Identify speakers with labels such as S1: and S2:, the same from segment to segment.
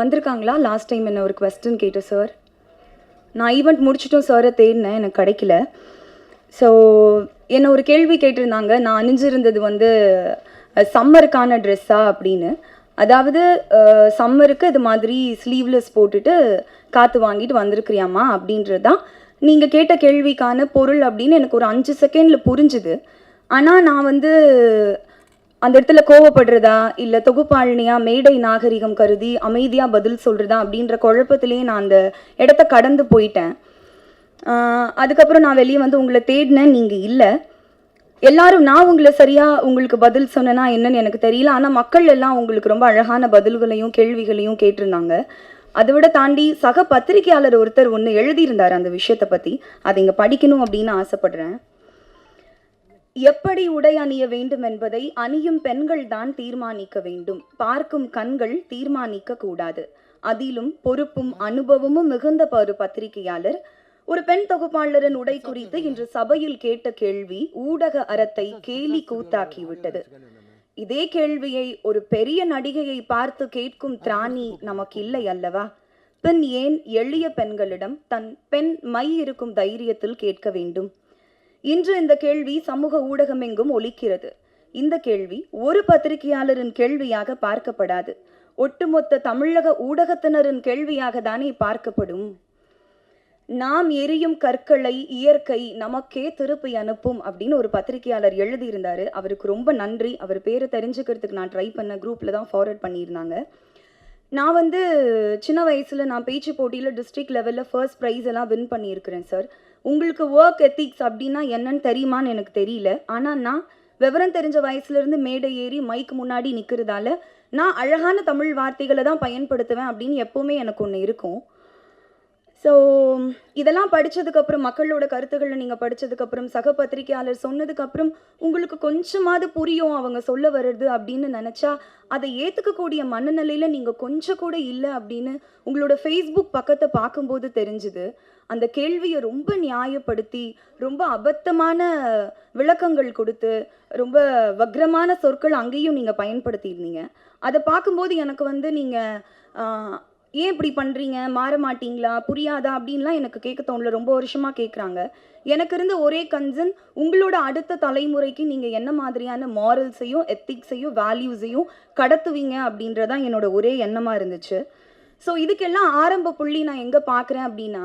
S1: வந்திருக்காங்களா? Last time என்ன ஒரு கொஸ்டின் கேட்டேன் சார் நான் ஈவெண்ட் முடிச்சிட்டோம் சாரை தேடினேன் எனக்கு கிடைக்கல. ஸோ என்ன ஒரு கேள்வி கேட்டிருந்தாங்க. நான் அணிஞ்சிருந்தது வந்து சம்மருக்கான ட்ரெஸ்ஸா அப்படின்னு. அதாவது சம்மருக்கு இது மாதிரி ஸ்லீவ்லெஸ் போட்டுட்டு காற்று வாங்கிட்டு வந்திருக்கிறியாம்மா அப்படின்றது தான் நீங்கள் கேட்ட கேள்விக்கான பொருள் அப்படின்னு எனக்கு ஒரு அஞ்சு செகண்டில் புரிஞ்சுது. ஆனால் நான் வந்து அந்த இடத்துல கோவப்படுறதா இல்லை தொகுப்பாளினியா மேடை நாகரிகம் கருதி அமைதியாக பதில் சொல்கிறதா அப்படின்ற குழப்பத்திலேயே நான் அந்த இடத்த கடந்து போயிட்டேன். அதுக்கப்புறம் நான் வெளியே வந்து உங்களை தேடினேன் நீங்கள் இல்லை. எல்லாரும் நான் உங்களை சரியாக உங்களுக்கு பதில் சொன்னேன்னா என்னன்னு எனக்கு தெரியல. ஆனால் மக்கள் எல்லாம் உங்களுக்கு ரொம்ப அழகான பதில்களையும் கேள்விகளையும் கேட்டிருந்தாங்க. அதை விட தாண்டி சக பத்திரிகையாளர் ஒருத்தர் ஒன்று எழுதியிருந்தார் அந்த விஷயத்தை பற்றி அதை இங்கே படிக்கணும் அப்படின்னு ஆசைப்படுறேன். எப்படி உடை அணிய வேண்டும் என்பதை அணியும் பெண்கள் தான் தீர்மானிக்க வேண்டும். பார்க்கும் கண்கள் தீர்மானிக்க கூடாது. அதிலும் பொறுப்பும் அனுபவமும் மிகுந்த ஒரு பத்திரிகையாளர் ஒரு பெண் தொகுப்பாளரின் உடை குறித்து இன்று சபையில் கேட்ட கேள்வி ஊடக அறத்தை கேலி கூத்தாக்கி விட்டது. இதே கேள்வியை ஒரு பெரிய நடிகையை பார்த்து கேட்கும் திராணி நமக்கு இல்லை அல்லவா? பின் ஏன் எளிய பெண்களிடம் தன் பெண் மை இருக்கும் தைரியத்தில் கேட்க வேண்டும்? இன்று இந்த கேள்வி சமூக ஊடகமெங்கும் ஒலிக்கிறது. இந்த கேள்வி ஒரு பத்திரிகையாளரின் கேள்வியாக பார்க்கப்படாது. ஒட்டுமொத்த தமிழக ஊடகத்தினரின் கேள்வியாக தானே பார்க்கப்படும். நாம் எரியும் கற்களை இயற்கை நமக்கே திருப்பி அனுப்பும் அப்படின்னு ஒரு பத்திரிகையாளர் எழுதியிருந்தாரு. அவருக்கு ரொம்ப நன்றி. அவர் பேரை தெரிஞ்சுக்கிறதுக்கு நான் ட்ரை பண்ண குரூப்பில் தான் ஃபார்வர்ட் பண்ணியிருந்தாங்க. நான் வந்து சின்ன வயசில் நான் பேச்சு போட்டியில் டிஸ்ட்ரிக்ட் லெவலில் ஃபர்ஸ்ட் ப்ரைஸ் எல்லாம் வின் பண்ணியிருக்கிறேன் சார் உங்களுக்கு ஒர்க் எத்திக்ஸ் அப்படின்னா என்னன்னு தெரியுமான்னு எனக்கு தெரியல. ஆனால் நான் விவரம் தெரிஞ்ச வயசுலேருந்து மேடை ஏறி மைக்கு முன்னாடி நிற்கிறதால நான் அழகான தமிழ் வார்த்தைகளை தான் பயன்படுத்துவேன் அப்படின்னு எப்போவுமே எனக்கு ஒன்று இருக்கும். ஸோ இதெல்லாம் படித்ததுக்கப்புறம் மக்களோட கருத்துக்களை நீங்கள் படித்ததுக்கப்புறம் சக பத்திரிகையாளர் சொன்னதுக்கப்புறம் உங்களுக்கு கொஞ்சமாவது புரியும் அவங்க சொல்ல வர்றது அப்படின்னு நினச்சா அதை ஏற்றுக்கக்கூடிய மனநிலையில் நீங்கள் கொஞ்சம் கூட இல்லை அப்படின்னு உங்களோட ஃபேஸ்புக் பக்கத்தை பார்க்கும்போது தெரிஞ்சுது. அந்த கேள்வியை ரொம்ப நியாயப்படுத்தி ரொம்ப அபத்தமான விளக்கங்கள் கொடுத்து ரொம்ப வக்ரமான சொற்கள் அங்கேயும் நீங்கள் பயன்படுத்தியிருந்தீங்க. அதை பார்க்கும்போது எனக்கு வந்து நீங்கள் ஏன் இப்படி பண்ணுறீங்க மாற மாட்டீங்களா? புரியாதா? அப்படின்லாம் எனக்கு கேட்க தோணல. ரொம்ப வருஷமாக கேட்குறாங்க. எனக்கு இருந்த ஒரே கன்சர்ன் உங்களோட அடுத்த தலைமுறைக்கு நீங்கள் என்ன மாதிரியான மாரல்ஸையும் எத்திக்ஸையும் வேல்யூஸையும் கடத்துவீங்க அப்படின்றதான் என்னோட ஒரே எண்ணமாக இருந்துச்சு. ஸோ இதுக்கெல்லாம் ஆரம்ப புள்ளி நான் எங்கே பார்க்குறேன் அப்படின்னா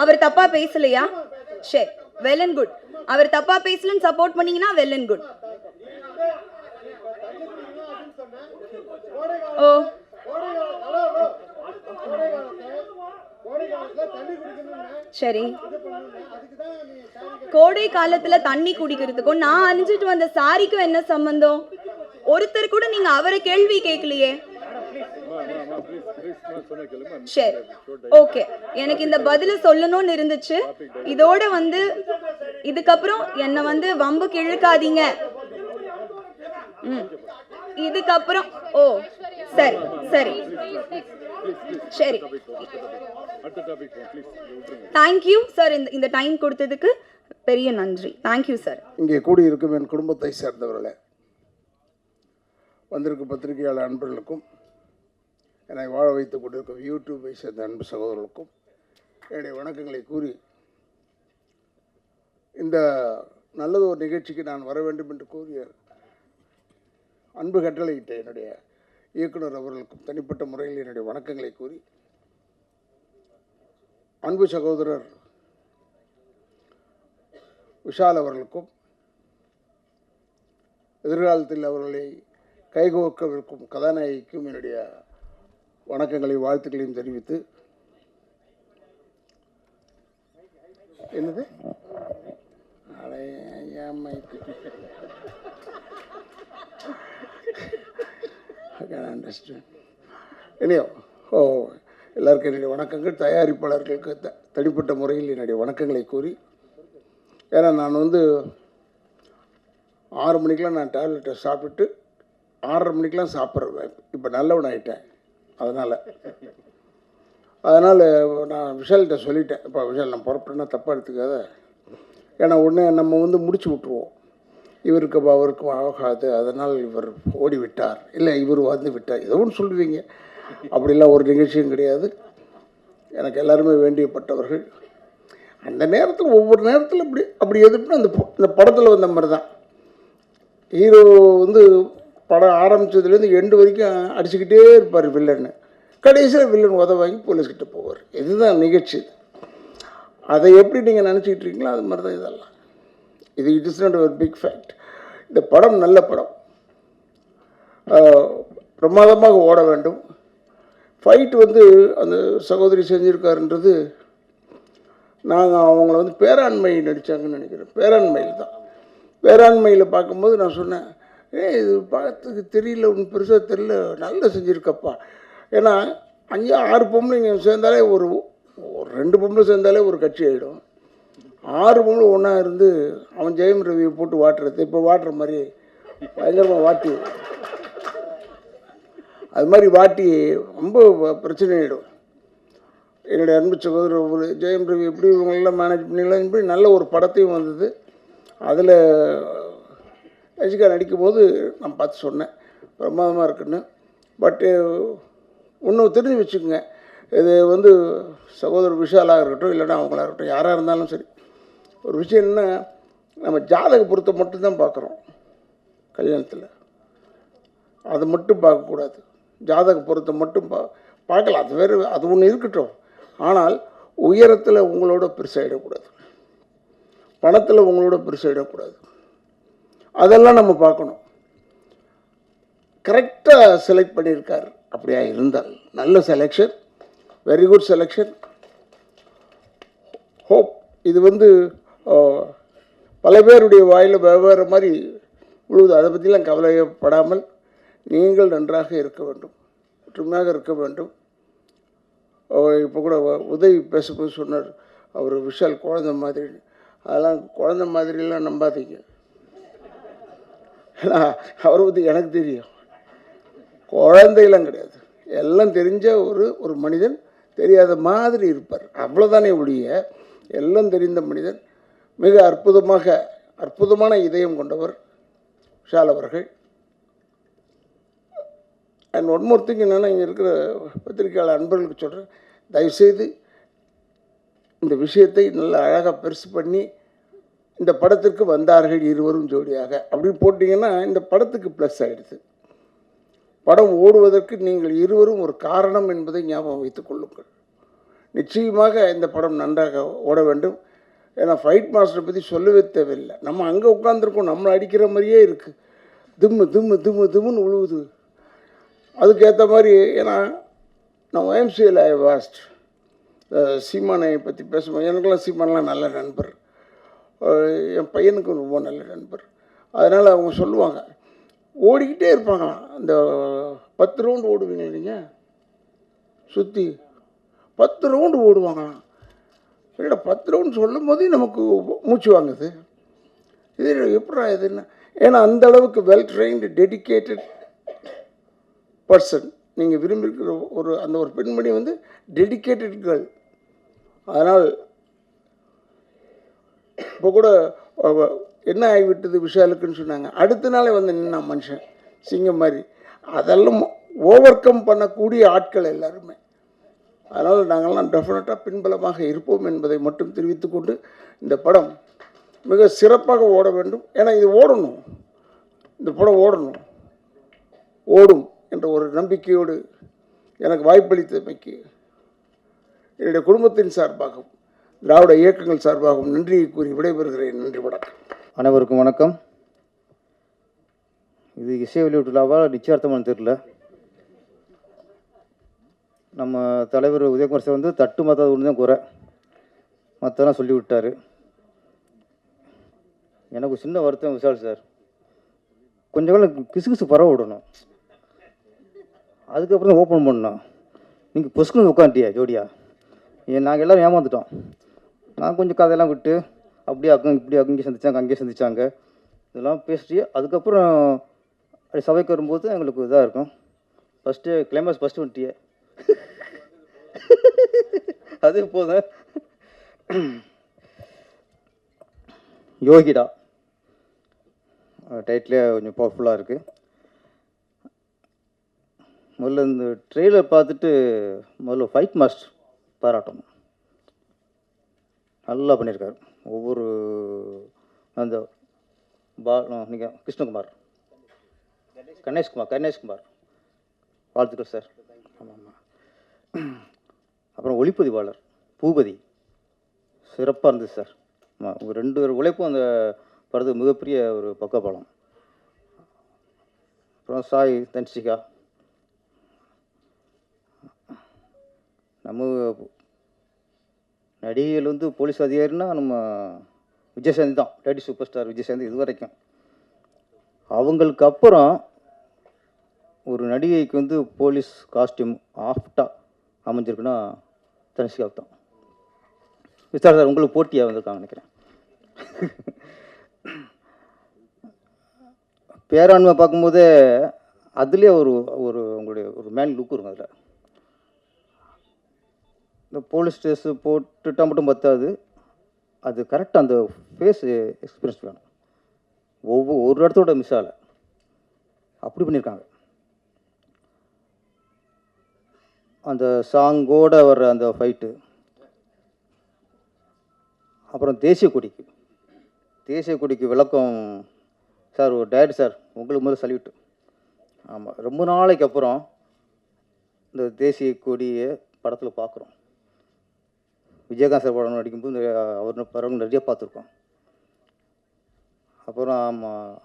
S1: அவர் தப்பா பேசலையா? சரி வெல் அண்ட் குட் அவர் தப்பா பேசலன்னு சப்போர்ட் பண்ணீங்கன்னா வெல் அண்ட் குட் ஓ. சரி. கோடை காலத்துல தண்ணி குடிக்கிறதுக்கும் நான் அணிஞ்சிட்டு வந்த சாரிக்கும் என்ன சம்பந்தம்? ஒருத்தர் கூட நீங்க அவரை கேள்வி கேட்கலையே. சரி. ஓகே எனக்கு இந்த பதில சொல்லணும்னு இருந்துச்சு. இதோட வந்து இதுக்கப்புறம் என்னை வந்து வம்புக்கு இழுக்காதீங்க ம். இதுக்கப்புறம் ஓ சரி சரி. சரி. தேங்க்யூ சார் இந்த இந்த டைம் கொடுத்ததுக்கு பெரிய நன்றி. தேங்க்யூ சார்
S2: இங்கே கூடியிருக்கும் என் குடும்பத்தை சேர்ந்தவர்களே வந்திருக்கும் பத்திரிகையாளர் அன்பர்களுக்கும் என்னை வாழ வைத்துக் கொண்டிருக்கும் யூடியூப்பை சேர்ந்த அன்பு சகோதரர்களுக்கும் என்னுடைய வணக்கங்களை கூறி இந்த நல்லது ஒரு நிகழ்ச்சிக்கு நான் வர வேண்டும் என்று கூறிய அன்பு கட்டளையிட்ட என்னுடைய இயக்குனர் அவர்களுக்கும் தனிப்பட்ட முறையில் என்னுடைய வணக்கங்களை கூறி அன்பு சகோதரர் விஷால் அவர்களுக்கும் எதிர்காலத்தில் அவர்களை கைகோக்கவிருக்கும் கதாநாயகிக்கும் என்னுடைய வணக்கங்களையும் வாழ்த்துக்களையும் தெரிவித்து என்னது? அண்டர்ஸ்டாண்ட் இனியோ ஓ எல்லாருக்கும் என்னுடைய வணக்கங்கள். தயாரிப்பாளர்களுக்கு த தனிப்பட்ட முறையில் என்னுடைய வணக்கங்களை கூறி ஏன்னா நான் வந்து ஆறு மணிக்கெலாம் நான் டேப்லெட்டை சாப்பிட்டு ஆறரை மணிக்கெலாம் சாப்பிட்றேன் இப்போ நல்லவன் ஆகிட்டேன் அதனால். அதனால் நான் விஷால்கிட்ட சொல்லிட்டேன் இப்போ விஷால் நான் புறப்பட்டேன்னா தப்பாக எடுத்துக்காத. ஏன்னா உடனே நம்ம வந்து முடிச்சு விட்ருவோம் இவருக்கு அவருக்கும் ஆகாது. அதனால் இவர் ஓடி விட்டார். இல்லை இவர் வந்து விட்டார். ஏதோ ஒன்று சொல்லுவீங்க. அப்படிலாம் ஒரு நிகழ்ச்சியும் கிடையாது. எனக்கு எல்லாருமே வேண்டியப்பட்டவர்கள். அந்த நேரத்தில் ஒவ்வொரு நேரத்தில் இப்படி அப்படி எதிர்ப்புனா அந்த இந்த படத்தில் வந்த மாதிரி தான் ஹீரோ வந்து படம் ஆரம்பித்ததுலேருந்து எண்டு வரைக்கும் அடிச்சுக்கிட்டே இருப்பார் வில்லன்னு கடைசியில் வில்லன் உதவாங்கி போலீஸ்கிட்ட போவார். இதுதான் நிகழ்ச்சி அதை எப்படி நீங்கள் நினச்சிக்கிட்டு இருக்கீங்களோ அது மாதிரி தான் இதெல்லாம். இது இட் இஸ் நாட் ஒரு பிக் ஃபேக்ட் இந்த படம் நல்ல படம். பிரமாதமாக ஓட வேண்டும். ஃபைட் வந்து அந்த சகோதரி செஞ்சுருக்காருன்றது நாங்கள் அவங்கள வந்து பேராண்மை நடித்தாங்கன்னு நினைக்கிறேன். பேராண்மையில் தான் பேராண்மையில் பார்க்கும்போது நான் சொன்னேன் ஏய் இது பார்த்துக்கு தெரியல ஒன்று பெருசாக தெரியல. நல்லா செஞ்சுருக்கப்பா. ஏன்னா அஞ்சு ஆறு பொம்பளைங்க சேர்ந்தாலே ஒரு ஒரு ரெண்டு பொம்பளை சேர்ந்தாலே ஒரு கட்சி ஆகிடும் ஆறு பொம்பளை ஒன்றா இருந்து அவன் ஜெயம் ரவியை போட்டு வாட்டுறது. இப்போ வாட்டுற மாதிரி பயங்கரமாக வாட்டி. அது மாதிரி வாட்டி ரொம்ப பிரச்சனை ஆகிடும் என்னுடைய அன்பு சகோதரர் ஒரு ஜெயம் ரவி எப்படி இவங்களெல்லாம் மேனேஜ் பண்ணிடலாம் இப்படி நல்ல ஒரு படத்தையும் வந்தது. அதில் ரசிகா நடிக்கும்போது நான் பார்த்து சொன்னேன். பிரமாதமாக இருக்குன்னு. பட்டு இன்னும் தெரிஞ்சு வச்சுக்கோங்க. இது வந்து சகோதரர் விஷாலாக இருக்கட்டும் இல்லைன்னா அவங்களாக இருக்கட்டும் யாராக இருந்தாலும் சரி. ஒரு விஷயம் என்ன நம்ம ஜாதக பொருத்தம் மட்டும்தான் பார்க்குறோம் கல்யாணத்தில். அது மட்டும் பார்க்கக்கூடாது ஜாதக பொருத்தம் மட்டும் பா பார்க்கலாம். அது வேறு அது ஒன்று இருக்கட்டும். ஆனால் உயரத்தில் உங்களோட பெருசாகிடக்கூடாது பணத்தில் உங்களோட பெருசாகிடக்கூடாது அதெல்லாம் நம்ம பார்க்கணும். கரெக்டாக செலக்ட் பண்ணியிருக்கார். அப்படியா இருந்தால் நல்ல selection very good selection hope இது வந்து பல பேருடைய வாயில் வெவ்வேறு மாதிரி விழுவுது அதை பற்றிலாம் கவலைப்படாமல் நீங்கள் நன்றாக இருக்க வேண்டும். ஒற்றுமையாக இருக்க வேண்டும். இப்போ கூட உதவி பேசும்போது சொன்னார். அவர் விஷால் குழந்தை மாதிரி. அதெல்லாம் குழந்தை மாதிரிலாம் நம்பாதீங்க. அவரை பற்றி எனக்கு தெரியும். குழந்தையெல்லாம் கிடையாது. எல்லாம் தெரிஞ்ச ஒரு ஒரு மனிதன் தெரியாத மாதிரி இருப்பார். அவ்வளோதானே ஒழிய எல்லாம் தெரிந்த மனிதன் மிக அற்புதமாக அற்புதமான இதயம் கொண்டவர் விஷால் அவர்கள். அண்ட் ஒன் மோர் திங் என்னென்னா இங்கே இருக்கிற பத்திரிகையாளர் அன்பர்களுக்கு சொல்கிறேன் தயவுசெய்து இந்த விஷயத்தை நல்லா அழகாக பெருசு பண்ணி இந்த படத்திற்கு வந்தார்கள் இருவரும் ஜோடியாக. அப்படி போட்டிங்கன்னா இந்த படத்துக்கு ப்ளஸ் ஆகிடுது படம் ஓடுவதற்கு நீங்கள் இருவரும் ஒரு காரணம் என்பதை ஞாபகம் வைத்துக் கொள்ளுங்கள். நிச்சயமாக இந்த படம் நன்றாக ஓட வேண்டும். ஏன்னா ஃபைட் மாஸ்டரை பற்றி சொல்லவே தேவையில்லை. நம்ம அங்கே உட்காந்துருக்கோம் நம்மளை அடிக்கிற மாதிரியே இருக்குது திம்மு திம்மு திம்மு திம்முன்னு உழுவுது. அதுக்கேற்ற மாதிரி ஏன்னா நான் ஒயம்சியில் ஐ வாஸ்ட் சீமானை பற்றி பேசும்போது எனக்கெல்லாம் சீமானெலாம் நல்ல நண்பர். என் பையனுக்கும் ரொம்ப நல்ல நண்பர். அதனால் அவங்க சொல்லுவாங்க ஓடிக்கிட்டே இருப்பாங்களாம் அந்த பத்து ரவுண்டு ஓடுவீங்க நீங்கள் சுற்றி பத்து ரவுண்டு ஓடுவாங்களாம் சரிடா பத்து ரவுண்டு சொல்லும் போதே நமக்கு மூச்சு வாங்குது. இது எப்படா இதுன்னா ஏன்னா அந்த அளவுக்கு வெல் ட்ரெயின்டு டெடிக்கேட்டட் பர்சன் நீங்கள் விரும்பியிருக்கிற ஒரு அந்த ஒரு பெண்மணி வந்து டெடிக்கேட்டட் கேர்ள் அதனால் இப்போ கூட என்ன ஆகிவிட்டது விஷாலுக்குன்னு சொன்னாங்க. அடுத்த நாளே வந்து நின்னா மனுஷன் சிங்கம் மாதிரி. அதெல்லாம் ஓவர் கம் பண்ணக்கூடிய ஆட்கள் எல்லாருமே. அதனால் நாங்கள்லாம் டெஃபினட்டாக பின்பலமாக இருப்போம் என்பதை மட்டும் தெரிவித்துக்கொண்டு இந்த படம் மிக சிறப்பாக ஓட வேண்டும். ஏன்னா இது ஓடணும். இந்த படம் ஓடணும். ஓடும் என்ற ஒரு நம்பிக்கையோடு எனக்கு வாய்ப்பளித்தமைக்கு என்னுடைய குடும்பத்தின் சார்பாகவும் திராவிட இயக்கங்கள் சார்பாகவும் நன்றியை கூறி விடைபெறுகிறேன். நன்றி வணக்கம்.
S3: அனைவருக்கும் வணக்கம். இது இசை வெளியீட்டுலாவா நிச்சயார்த்தமானு தெரில நம்ம தலைவர் உதயகுமார் சார் வந்து தட்டு மாத்தாத ஒன்று தான் குறை. மற்றெல்லாம் சொல்லி விட்டார் எனக்கு சின்ன வருத்தம் விஷால் சார். கொஞ்சம் காலம் கிசுகிசு பரவ விடணும். அதுக்கப்புறம் தான் ஓப்பன் பண்ணோம் நீங்கள் பொசுக்குன்னு உட்காந்துட்டியா ஜோடியா. நாங்கள் எல்லோரும் ஏமாந்துட்டோம். நான் கொஞ்சம் கதையெல்லாம் விட்டு அப்படியே அங்கே இப்படி அங்கேயும் சந்திச்சாங்க அங்கேயே சந்திச்சாங்க. இதெல்லாம் பேசிட்டு அதுக்கப்புறம் அப்படி சபைக்கு வரும்போது எங்களுக்கு இதாக இருக்கும். ஃபஸ்ட்டு கிளைமேக்ஸ் ஃபஸ்ட்டு வந்துட்டியே. அது போதும். யோகிடா. டைட்டிலே கொஞ்சம் பவர்ஃபுல்லாக இருக்குது முதல்ல இந்த ட்ரெய்லர் பார்த்துட்டு முதல்ல ஃபைட் மாஸ்டர் பாராட்டணும். நல்லா பண்ணியிருக்கார். ஒவ்வொரு அந்த பா நீங்கள் கிருஷ்ணகுமார். கணேஷ்குமார் கணேஷ்குமார். வாழ்த்துக்கள் சார். ஆமாம் ஆமாம் அப்புறம் ஒளிப்பதிவாளர் பூபதி. சிறப்பாக இருந்தது சார். ஆமாம் உங்கள் ரெண்டு பேர் உழைப்பும் அந்த படத்துக்கு மிகப்பெரிய ஒரு பக்கபலம். அப்புறம் சாய் தன்சிகா. நம்ம நடிகைகள் வந்து போலீஸ் அதிகாரின்னா நம்ம விஜயசாந்தி தான். டேடி சூப்பர் ஸ்டார் விஜயசாந்தி இது வரைக்கும். அவங்களுக்கு அப்புறம் ஒரு நடிகைக்கு வந்து போலீஸ் காஸ்டியூம் ஆஃப்டாக அமைஞ்சிருக்குன்னா தனுஷிகாவுக்கு தான். விசார் சார் உங்களுக்கு போட்டியாக வந்திருக்காங்க நினைக்கிறேன். பேராண்மை பார்க்கும்போதே அதுலேயே ஒரு ஒரு உங்களுடைய ஒரு மேன் லுக் இருக்கும் அதில். இந்த போலீஸ் ஸ்டேஷன் போட்டுட்டா மட்டும் பத்தாது. அது கரெக்டாக அந்த ஃபேஸ் எக்ஸ்பீரியன்ஸ் வேணும். ஒவ்வொரு ஒரு இடத்தோட மிஸ் ஆகலை. அப்படி பண்ணியிருக்காங்க அந்த சாங்கோட வர்ற அந்த ஃபைட்டு அப்புறம் தேசிய கொடிக்கு தேசிய கொடிக்கு விளக்கம். சார் ஒரு டயட் சார் உங்களுக்கு முதல்ல சல்யூட்டு ஆமாம் ரொம்ப நாளைக்கு அப்புறம் இந்த தேசிய கொடியை படத்தில் பார்க்குறோம் விஜயகாந்த் சார் படம் நடிக்கும்போது அவர் படம் நிறைய பார்த்துருக்கோம். அப்புறம் ஆமாம்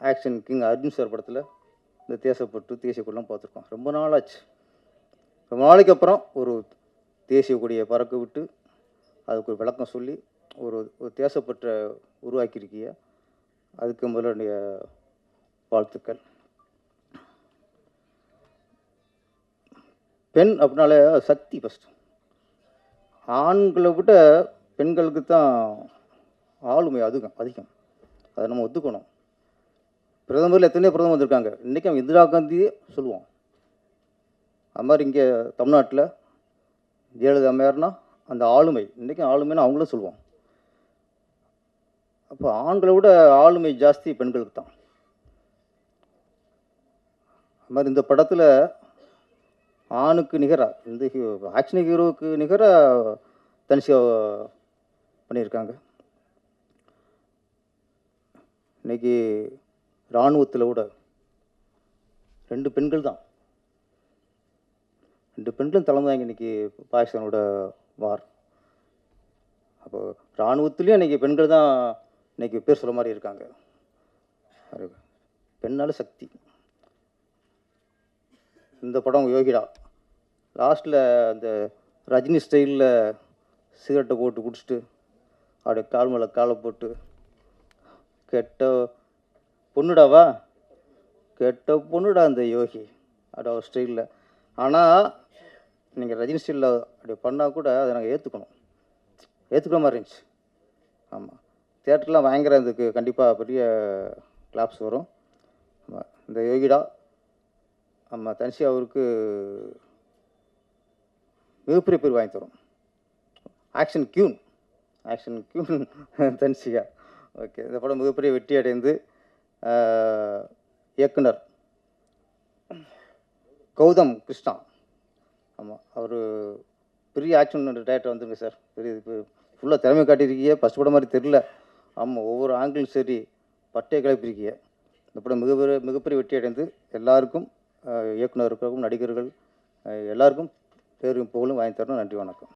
S3: ஆக்ஷன் கிங் அர்ஜுன் சார் படத்தில் இந்த தேசப்பட்டு தேசிய கொடிலாம் பார்த்துருக்கோம். ரொம்ப நாளாச்சு. ரொம்ப நாளைக்கு அப்புறம் ஒரு தேசிய கொடியை பறக்க விட்டு அதுக்கு ஒரு விளக்கம் சொல்லி ஒரு ஒரு தேசப்பற்ற உருவாக்கியிருக்கிய அதுக்கு முதலுடைய வாழ்த்துக்கள். பெண் அப்படின்னாலே சக்தி ஃபஸ்ட்டு ஆண்களை விட பெண்களுக்கு தான் ஆளுமை அதிகம் அதிகம். அதை நம்ம ஒத்துக்கணும். பிரதமரில் எத்தனையோ பிரதமர் வந்திருக்காங்க. இன்றைக்கி அவன் இந்திரா காந்தியே சொல்லுவோம் அது மாதிரி இங்கே தமிழ்நாட்டில் ஜெயலலிதா அம்மையார்னா அந்த ஆளுமை இன்றைக்கும் ஆளுமைன்னு அவங்களும் சொல்லுவோம் அப்போ ஆண்களை விட ஆளுமை ஜாஸ்தி பெண்களுக்கு தான் அது மாதிரி இந்த படத்தில் ஆணுக்கு நிகராக இந்த ஹீரோ ஆக்ஷன் ஹீரோவுக்கு நிகராக தனிஷா பண்ணியிருக்காங்க. இன்னைக்கு இராணுவத்தில் கூட ரெண்டு பெண்கள் தான். ரெண்டு பெண்களும் தலைமை தாங்க இன்னைக்கு பாகிஸ்தானோட வார். அப்போ இராணுவத்துலேயும் இன்னைக்கு பெண்கள் தான் இன்னைக்கு பேர் சொல்ல மாதிரி இருக்காங்க. பெண்ணால் சக்தி. இந்த படம் யோகிடா. லாஸ்ட்டில் அந்த ரஜினி ஸ்டைலில் சிகரெட்டை போட்டு குடிச்சிட்டு அப்படியே கால் மேலே காலை போட்டு கெட்ட பொண்ணுடாவா? கெட்ட பொண்ணுடா அந்த யோகி. அப்படியே அவர் ஸ்டைலில் ஆனால் நீங்கள் ரஜினி ஸ்டைலில் அப்படி பண்ணால் கூட அதை நாங்கள் ஏற்றுக்கணும் ஏற்றுக்கிற மாதிரி இருந்துச்சு. ஆமாம் தேட்டர்லாம் பயங்கர இதுக்கு கண்டிப்பாக பெரிய கிளாப்ஸ் வரும். இந்த யோகிடா ஆமாம் தனிஷி அவருக்கு மிகப்பெரிய பேர் வாங்கி தரும். Action queen action queen Dhansika okay இந்த படம் மிகப்பெரிய வெற்றி அடைந்து இயக்குனர் கௌதம் கிருஷ்ணா. ஆமாம் அவர் பெரிய ஆக்ஷன் டேரக்டர் வந்துருங்க சார். பெரிய ஃபுல்லாக திறமை காட்டியிருக்கீங்க. ஃபஸ்ட் படம் மாதிரி தெரில ஆமாம் ஒவ்வொரு ஆங்கிளும் சரி பட்டையை கிளப்பியிருக்கீங்க. இந்த படம் மிகப்பெரிய மிகப்பெரிய வெற்றி அடைந்து எல்லாருக்கும் இயக்குனருக்கும் நடிகர்கள் எல்லாருக்கும் பேரும் புகழும் வாங்கி தரணும். நன்றி வணக்கம்.